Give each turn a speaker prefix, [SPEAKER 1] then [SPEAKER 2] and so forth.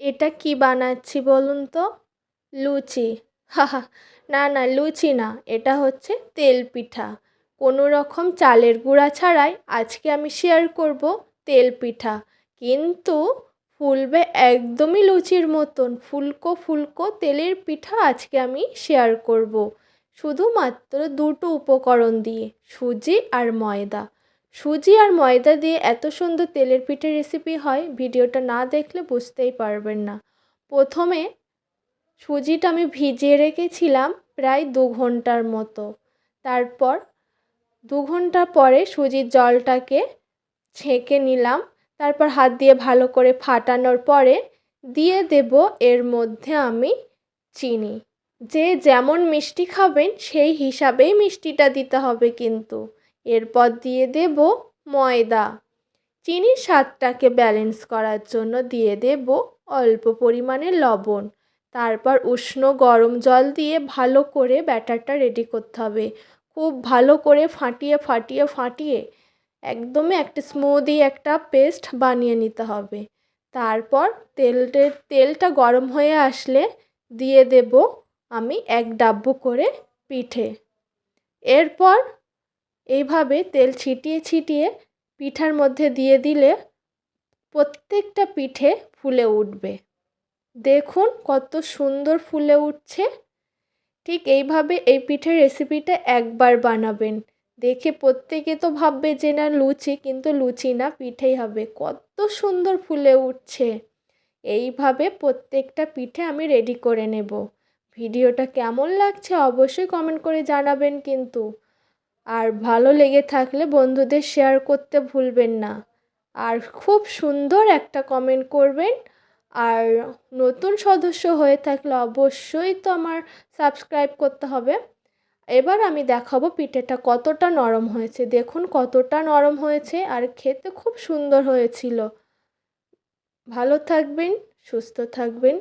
[SPEAKER 1] এটা কি বানাচ্ছি বলুন তো? লুচি। হাহা, না না, লুচি না, এটা হচ্ছে তেল পিঠা। কোনো রকম চালের গুঁড়া ছাড়াই আজকে আমি শেয়ার করব তেল পিঠা। কিন্তু ফুলবে একদমই লুচির মতন, ফুলকো ফুলকো তেলের পিঠা আজকে আমি শেয়ার করব। শুধুমাত্র দুটো উপকরণ দিয়ে, সুজি আর ময়দা। সুজি আর ময়দা দিয়ে এত সুন্দর তেলের পিঠের রেসিপি হয়, ভিডিওটা না দেখলে বুঝতেই পারবেন না। প্রথমে সুজিটা আমি ভিজিয়ে রেখেছিলাম প্রায় দু ঘণ্টার মতো। তারপর দু ঘণ্টা পরে সুজির জলটাকে ছেঁকে নিলাম। তারপর হাত দিয়ে ভালো করে ফাটানোর পরে দিয়ে দেব এর মধ্যে আমি চিনি। যে যেমন মিষ্টি খাবেন, সেই হিসাবেই মিষ্টিটা দিতে হবে কিন্তু। এরপর দিয়ে দেব ময়দা। চিনির স্বাদটাকে ব্যালেন্স করার জন্য দিয়ে দেব অল্প পরিমাণে লবণ। তারপর উষ্ণ গরম জল দিয়ে ভালো করে ব্যাটারটা রেডি করতে হবে। খুব ভালো করে ফাটিয়ে ফাটিয়ে ফাটিয়ে একদমই একটা স্মুদি একটা পেস্ট বানিয়ে নিতে হবে। তারপর তেলটের তেলটা গরম হয়ে আসলে দিয়ে দেব আমি এক ডাব্বু করে পিঠে। এরপর এইভাবে তেল ছিটিয়ে ছিটিয়ে পিঠার মধ্যে দিয়ে দিলে প্রত্যেকটা পিঠে ফুলে উঠবে। দেখুন কত সুন্দর ফুলে উঠছে। ঠিক এইভাবে এই পিঠের রেসিপিটা একবার বানাবেন। দেখে প্রত্যেকে তো ভাববে যে, না, লুচি। কিন্তু লুচি না, পিঠেই হবে। কত সুন্দর ফুলে উঠছে। এইভাবে প্রত্যেকটা পিঠে আমি রেডি করে নেব। ভিডিওটা কেমন লাগছে অবশ্যই কমেন্ট করে জানাবেন কিন্তু। আর ভালো লেগে থাকলে বন্ধুদের শেয়ার করতে ভুলবেন না। আর খুব সুন্দর একটা কমেন্ট করবেন। আর নতুন সদস্য হয়ে থাকলে অবশ্যই তো আমার সাবস্ক্রাইব করতে হবে। এবার আমি দেখাবো পিঠেটা কতটা নরম হয়েছে। দেখুন কতটা নরম হয়েছে আর খেতে খুব সুন্দর হয়েছিল। ভালো থাকবেন, সুস্থ থাকবেন।